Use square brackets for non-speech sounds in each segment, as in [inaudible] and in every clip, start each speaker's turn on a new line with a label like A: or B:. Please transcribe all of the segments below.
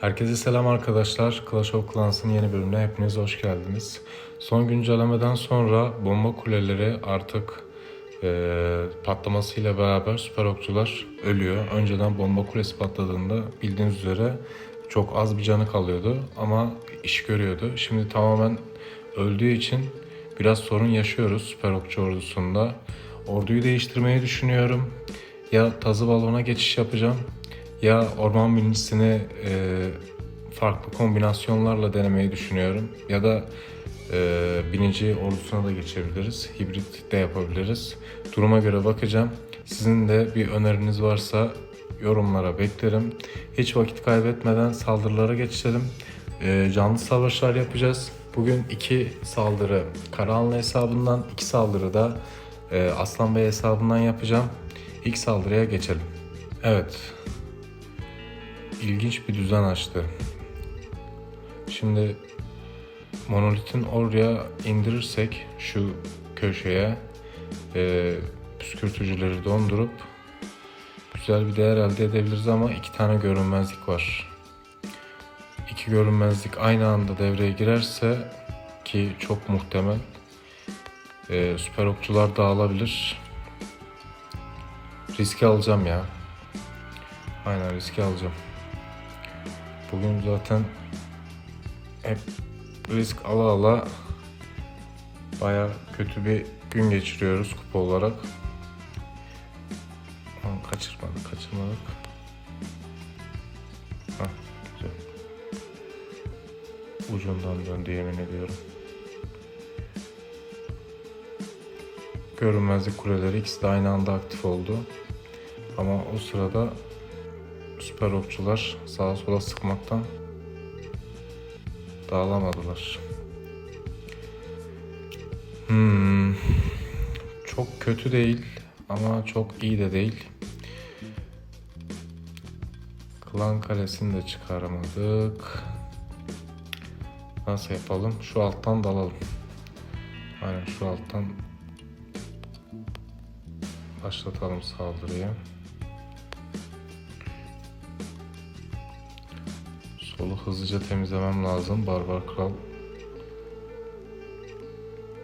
A: Herkese selam arkadaşlar. Clash of Clans'ın yeni bölümüne hepiniz hoş geldiniz. Son güncellemeden sonra bomba kuleleri artık eee patlamasıyla beraber süper okçular ölüyor. Önceden bomba kulesi patladığında bildiğiniz üzere çok az bir canı kalıyordu ama iş görüyordu. Şimdi tamamen öldüğü için biraz sorun yaşıyoruz süper okçu ordusunda. Orduyu değiştirmeyi düşünüyorum. Ya tazı balona geçiş yapacağım ya orman birincisini e, farklı kombinasyonlarla denemeyi düşünüyorum. Ya da e, binici ordusuna da geçebiliriz. Hibrit de yapabiliriz. Duruma göre bakacağım. Sizin de bir öneriniz varsa yorumlara beklerim. Hiç vakit kaybetmeden saldırılara geçelim. E, canlı savaşlar yapacağız. Bugün iki saldırı Karahanlı hesabından, iki saldırı da e, Aslan Bey hesabından yapacağım. İlk saldırıya geçelim. Evet, ilginç bir düzen açtı. Şimdi monolitin oraya indirirsek şu köşeye e, püskürtücüleri dondurup güzel bir değer elde edebiliriz ama iki tane görünmezlik var. İki görünmezlik aynı anda devreye girerse ki çok muhtemel e, süper okçular dağılabilir. Riski alacağım ya. Aynen riski alacağım. Bugün zaten hep risk ala ala baya kötü bir gün geçiriyoruz kupa olarak. Ama kaçırmadık, kaçırmadık. Hah, güzel. Ucundan döndü yemin ediyorum. Görünmezlik kuleleri ikisi de aynı anda aktif oldu. Ama o sırada süper okçular sağa sola sıkmaktan dağılamadılar. Hmm, çok kötü değil ama çok iyi de değil. Klan kalesini de çıkaramadık. Nasıl yapalım? Şu alttan dalalım. Aynen şu alttan başlatalım saldırıyı. Solu hızlıca temizlemem lazım. Barbar Kral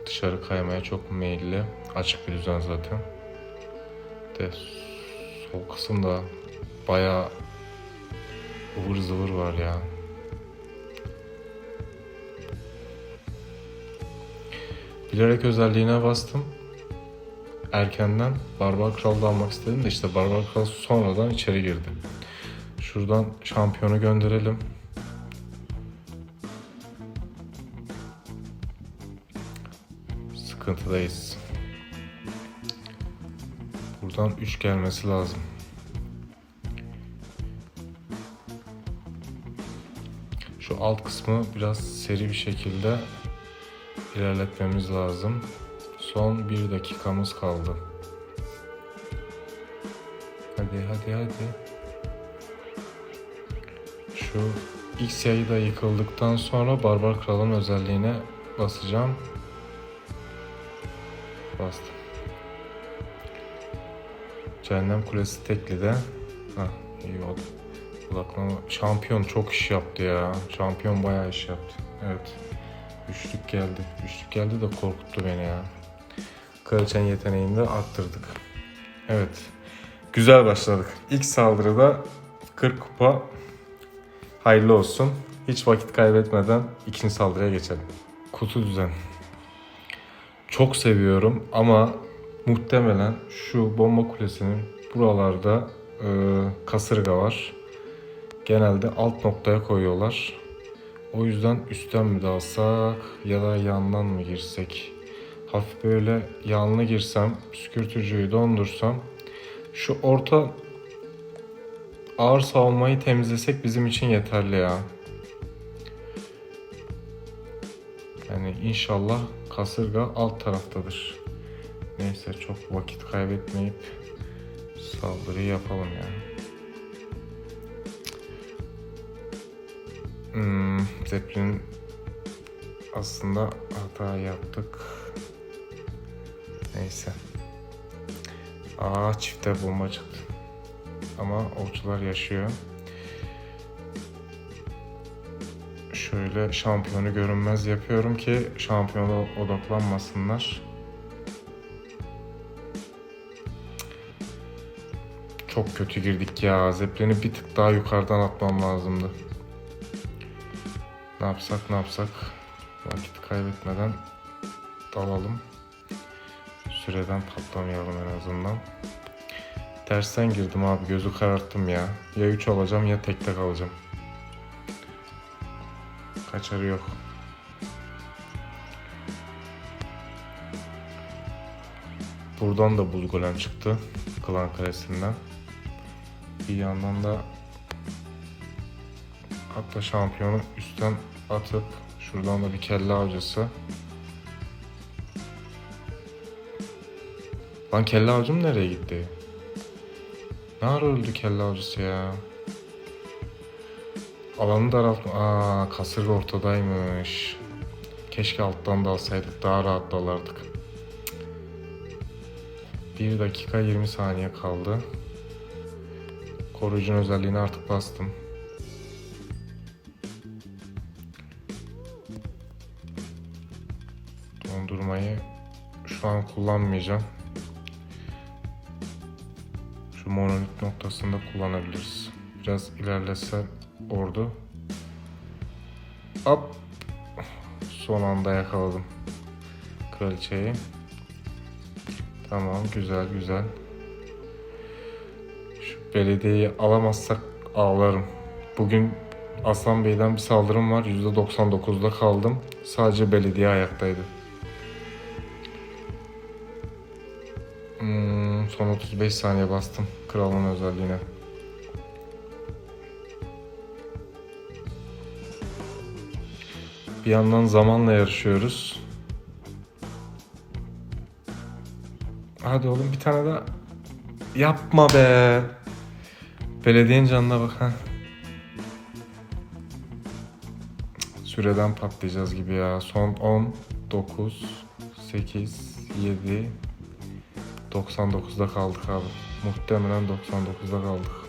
A: dışarı kaymaya çok meyilli. Açık bir düzen zaten. De sol kısımda bayağı ıvır zıvır var ya. Bilerek özelliğine bastım. Erkenden Barbar Kral'da almak istedim de işte Barbar Kral sonradan içeri girdi. Şuradan şampiyonu gönderelim. Sıkıntıdayız. Buradan 3 gelmesi lazım. Şu alt kısmı biraz seri bir şekilde ilerletmemiz lazım. Son bir dakikamız kaldı. Hadi hadi hadi. Şu X yayı da yıkıldıktan sonra Barbar Kral'ın özelliğine basacağım. Bastım. Cehennem Kulesi tekli de. Hah iyi oldu. Odaklama. Şampiyon çok iş yaptı ya. Şampiyon bayağı iş yaptı. Evet. Üçlük geldi. Üçlük geldi de korkuttu beni ya. Kraliçenin yeteneğini de arttırdık. Evet. Güzel başladık. İlk saldırıda 40 kupa hayırlı olsun. Hiç vakit kaybetmeden ikinci saldırıya geçelim. Kutu düzen. Çok seviyorum ama muhtemelen şu bomba kulesinin buralarda e, kasırga var. Genelde alt noktaya koyuyorlar. O yüzden üstten mi dalsak ya da yandan mı girsek? Hafif böyle yanlı girsem, püskürtücüyü dondursam şu orta ağır savunmayı temizlesek bizim için yeterli ya. Yani inşallah kasırga alt taraftadır. Neyse çok vakit kaybetmeyip saldırıyı yapalım yani. Hmm, Zeppelin aslında hata yaptık. Neyse. Aa çifte bomba çıktı. Ama okçular yaşıyor. Şöyle şampiyonu görünmez yapıyorum ki şampiyona odaklanmasınlar. Çok kötü girdik ya. Zeppelin'i bir tık daha yukarıdan atmam lazımdı. Ne yapsak ne yapsak. Vakit kaybetmeden dalalım. Süreden patlamayalım en azından. Tersten girdim abi gözü kararttım ya. Ya 3 alacağım ya tekte kalacağım. Kaçarı yok. Buradan da buz çıktı. Klan kalesinden. Bir yandan da hatta şampiyonu üstten atıp şuradan da bir kelle avcısı. Lan kelle avcım nereye gitti? Ne ara öldü kelle avcısı ya? Alanı daraltma. Aa kasırga ortadaymış. Keşke alttan da alsaydık daha rahat dalardık. 1 dakika 20 saniye kaldı. Koruyucunun özelliğini artık bastım. Dondurmayı şu an kullanmayacağım. Şu monolit noktasında kullanabiliriz. Biraz ilerlese ordu. Hop. Son anda yakaladım. Kraliçeyi. Tamam güzel güzel. Şu belediyeyi alamazsak ağlarım. Bugün Aslan Bey'den bir saldırım var. %99'da kaldım. Sadece belediye ayaktaydı. Hmm, son 35 saniye bastım kralın özelliğine. Bir yandan zamanla yarışıyoruz. Hadi oğlum bir tane daha. Yapma be. Belediyenin canına bak ha. Süreden patlayacağız gibi ya. Son 10, 9, 8, 7, 99'da kaldık abi. Muhtemelen 99'da kaldık.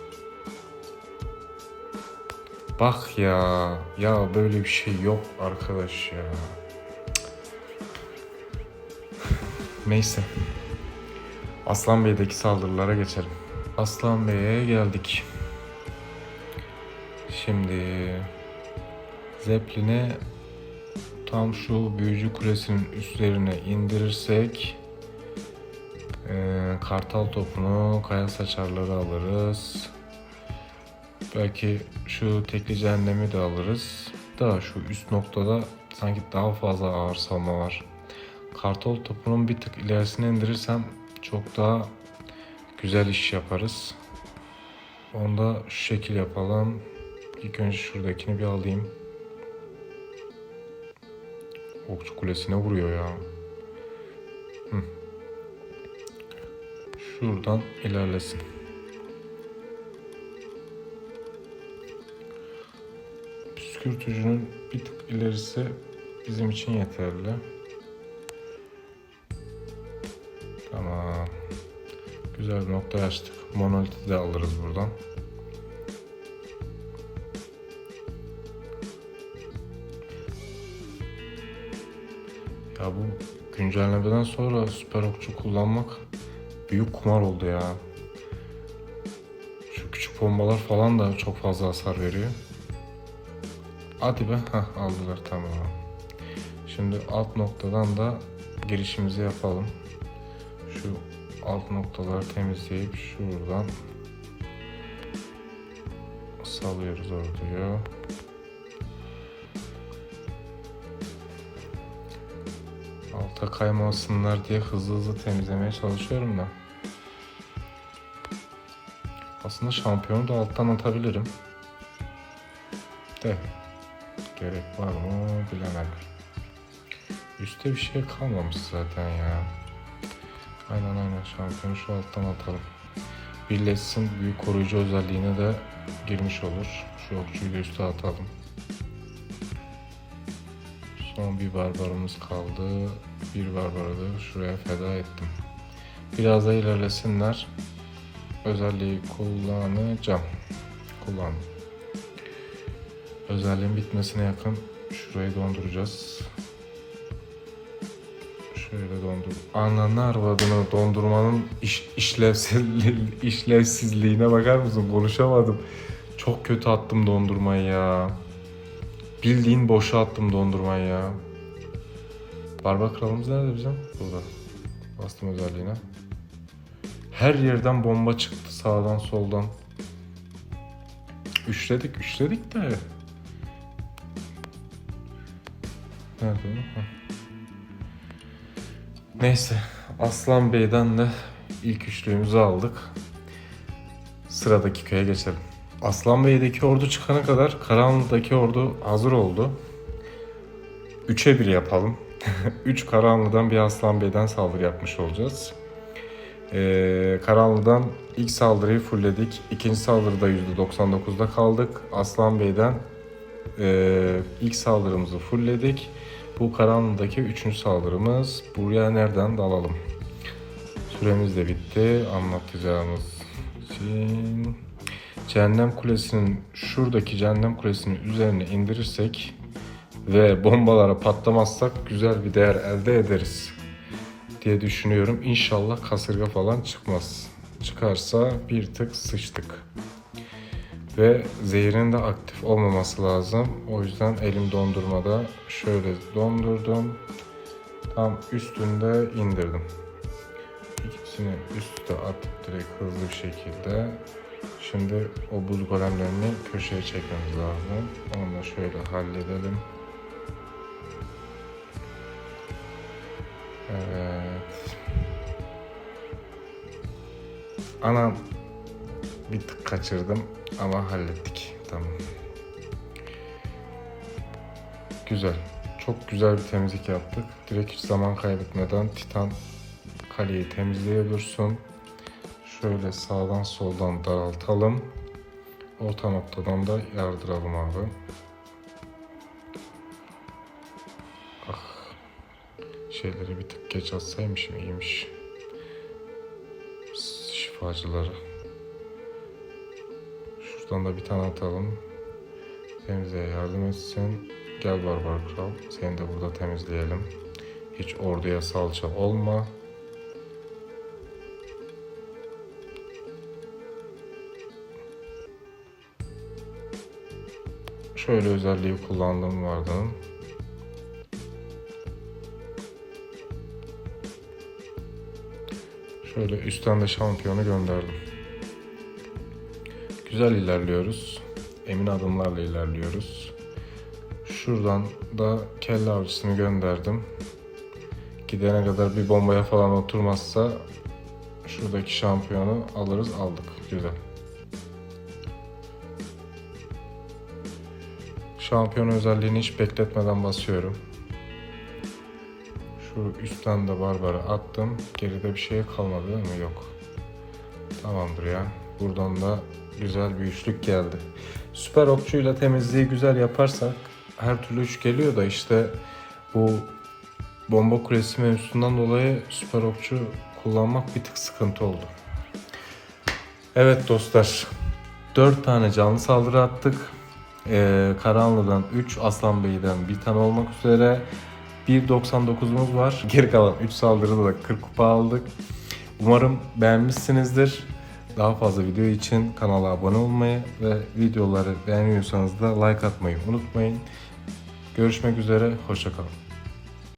A: Bak ya. Ya böyle bir şey yok arkadaş ya. Neyse. Aslan Bey'deki saldırılara geçelim. Aslan Bey'e geldik. Şimdi Zeppelin'i tam şu büyücü kulesinin üstlerine indirirsek ee, kartal topunu, kaya saçarları alırız. Belki şu tekli cehennemi de alırız. Da şu üst noktada sanki daha fazla ağır salma var. Kartal topunun bir tık ilerisine indirirsem çok daha güzel iş yaparız. Onu da şu şekil yapalım. İlk önce şuradakini bir alayım. Okçu kulesine vuruyor ya. Şuradan ilerlesin. Püskürtücünün bir tık ilerisi bizim için yeterli. Tamam. Güzel bir nokta açtık. Monoliti de alırız buradan. Ya bu güncellemeden sonra süper okçu kullanmak büyük kumar oldu ya. Şu küçük bombalar falan da çok fazla hasar veriyor. Hadi be. Hah aldılar tamam. Şimdi alt noktadan da girişimizi yapalım. Şu alt noktaları temizleyip şuradan salıyoruz orduyu. Alta kaymasınlar diye hızlı hızlı temizlemeye çalışıyorum da. Aslında şampiyonu da alttan atabilirim. De gerek var mı bilemedim. Üste bir şey kalmamış zaten ya. Aynen aynen şampiyonu şu alttan atalım. Birleşsin büyük koruyucu özelliğine de girmiş olur. Şu okçuyu da üste atalım. Son bir barbarımız kaldı. Bir barbarı da şuraya feda ettim. Biraz da ilerlesinler. Özelliği kullanacağım. Kullan. Özelliğin bitmesine yakın Şurayı donduracağız. Şöyle dondur. Ananı arvadını dondurmanın iş, işlevsizliği, işlevsizliğine bakar mısın? Konuşamadım. Çok kötü attım dondurmayı ya. Bildiğin boşa attım dondurmayı ya. Barba kralımız nerede bizim? Burada. Bastım özelliğine. Her yerden bomba çıktı sağdan soldan. Üçledik, üçledik de. Nerede o? Neyse, Aslan Bey'den de ilk üçlüğümüzü aldık. Sıradaki köye geçelim. Aslan Bey'deki ordu çıkana kadar Karanlı'daki ordu hazır oldu. 3'e 1 yapalım. [laughs] 3 Karanlı'dan bir Aslan Bey'den saldırı yapmış olacağız. Ee, Karanlı'dan ilk saldırıyı fullledik. İkinci saldırıda %99'da kaldık. Aslan Bey'den e, ilk saldırımızı fullledik. Bu Karanlı'daki üçüncü saldırımız. Buraya nereden dalalım? Süremiz de bitti. Anlatacağımız için... Cehennem Kulesi'nin şuradaki Cehennem Kulesi'nin üzerine indirirsek ve bombalara patlamazsak güzel bir değer elde ederiz diye düşünüyorum. İnşallah kasırga falan çıkmaz. Çıkarsa bir tık sıçtık. Ve zehirin de aktif olmaması lazım. O yüzden elim dondurmada şöyle dondurdum. Tam üstünde indirdim. İkisini üstte atıp direkt hızlı bir şekilde Şimdi o buz golemlerini köşeye çekmemiz lazım. Onu da şöyle halledelim. Evet. Anam bir tık kaçırdım ama hallettik. Tamam. Güzel. Çok güzel bir temizlik yaptık. Direkt hiç zaman kaybetmeden Titan kaleyi temizleyebilirsin. Şöyle sağdan soldan daraltalım. Orta noktadan da yardıralım abi. Ah. Şeyleri bir tık geç atsaymışım iyiymiş. Şifacıları. Şuradan da bir tane atalım. Temizliğe yardım etsin. Gel Barbar Kral. Seni de burada temizleyelim. Hiç orduya salça olma. Şöyle özelliği kullandığım vardı. Şöyle üstten de şampiyonu gönderdim. Güzel ilerliyoruz. Emin adımlarla ilerliyoruz. Şuradan da kelle avcısını gönderdim. Gidene kadar bir bombaya falan oturmazsa şuradaki şampiyonu alırız aldık. Güzel. Şampiyon özelliğini hiç bekletmeden basıyorum. Şu üstten de Barbar'a attım. Geride bir şey kalmadı değil mi? Yok. Tamamdır ya. Buradan da güzel bir üçlük geldi. Süper okçuyla temizliği güzel yaparsak her türlü üç geliyor da işte bu bomba kulesi mevzusundan dolayı süper okçu kullanmak bir tık sıkıntı oldu. Evet dostlar. 4 tane canlı saldırı attık. Ee, Karanlı'dan 3, Aslan Bey'den bir tane olmak üzere 1.99'umuz var. Geri kalan 3 saldırıda da 40 kupa aldık. Umarım beğenmişsinizdir. Daha fazla video için kanala abone olmayı ve videoları beğeniyorsanız da like atmayı unutmayın. Görüşmek üzere, hoşçakalın.